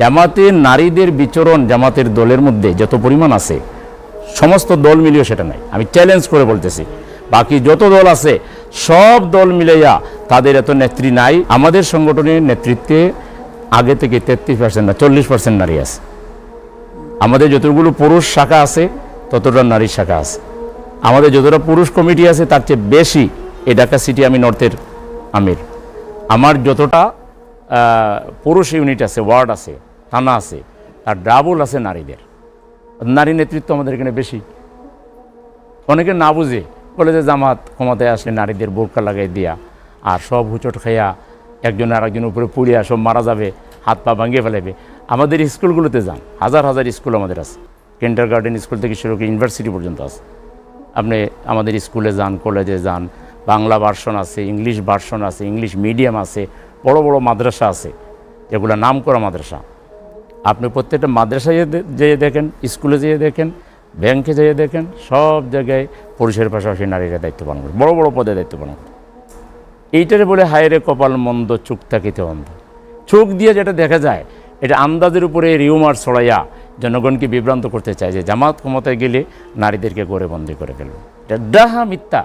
জামাতের নারীদের বিচরণ জামাতের দলের মধ্যে যত পরিমাণ আছে, সমস্ত দল মিলিয়ে সেটা নাই। আমি চ্যালেঞ্জ করে বলতেছি, বাকি যত দল আছে, সব দল মিলাইয়া তাদের এত নেত্রী নাই। আমাদের সংগঠনের নেতৃত্বে আগে থেকে তেত্রিশ পার্সেন্ট না চল্লিশ পার্সেন্ট নারী আছে। আমাদের যতগুলো পুরুষ শাখা আছে, ততটা নারী শাখা আছে। আমাদের যতটা পুরুষ কমিটি আছে, তার চেয়ে বেশি এ ঢাকা সিটি আমি নর্থের আমির। আমার যতটা পুরুষ ইউনিট আছে ওয়ার্ড আছে, থানা আছে, আর ডাবল আছে নারীদের। নারী নেতৃত্ব আমাদের এখানে বেশি। অনেকে না বুঝে, বলে যে জামাত ক্ষমতায় আসলে নারীদের বোরকা লাগাই দিয়া, আর সব হুচট খাইয়া একজন আর একজন উপরে পুড়িয়া সব মারা যাবে, হাত পা ভাঙিয়ে ফেলাবে আমাদের স্কুলগুলোতে যান, হাজার হাজার স্কুল আমাদের আছে। কিন্ডার গার্ডেন স্কুল থেকে শুরু করে ইউনিভার্সিটি পর্যন্ত আছে। আপনি আমাদের স্কুলে যান কলেজে যান, বাংলা ভার্সন আছে ইংলিশ ভার্সন আছে ইংলিশ মিডিয়াম আছে বড় বড় মাদ্রাসা আছে যেগুলো নাম করা মাদ্রাসা। আপনি প্রত্যেকটা মাদ্রাসায় যেয়ে- দেখেন, স্কুলে যেয়ে দেখেন, ব্যাংকে যেয়ে দেখেন, সব জায়গায় পুরুষের পাশাপাশি নারীরা দায়িত্ব পালন করে, বড় বড় পদে দায়িত্ব পালন করে। এইটারে বলে হায়রে কপাল মন্দ চোখ থাকিতে অন্ধ। চোখ দিয়ে যেটা দেখা যায়, এটা আন্দাজের উপরে রিউমার ছড়াইয়া জনগণকে বিভ্রান্ত করতে চায় যে জামাত ক্ষমতায় গেলে নারীদেরকে গড়ে বন্দি করে ফেলবে। এটা ডাহা মিথ্যা।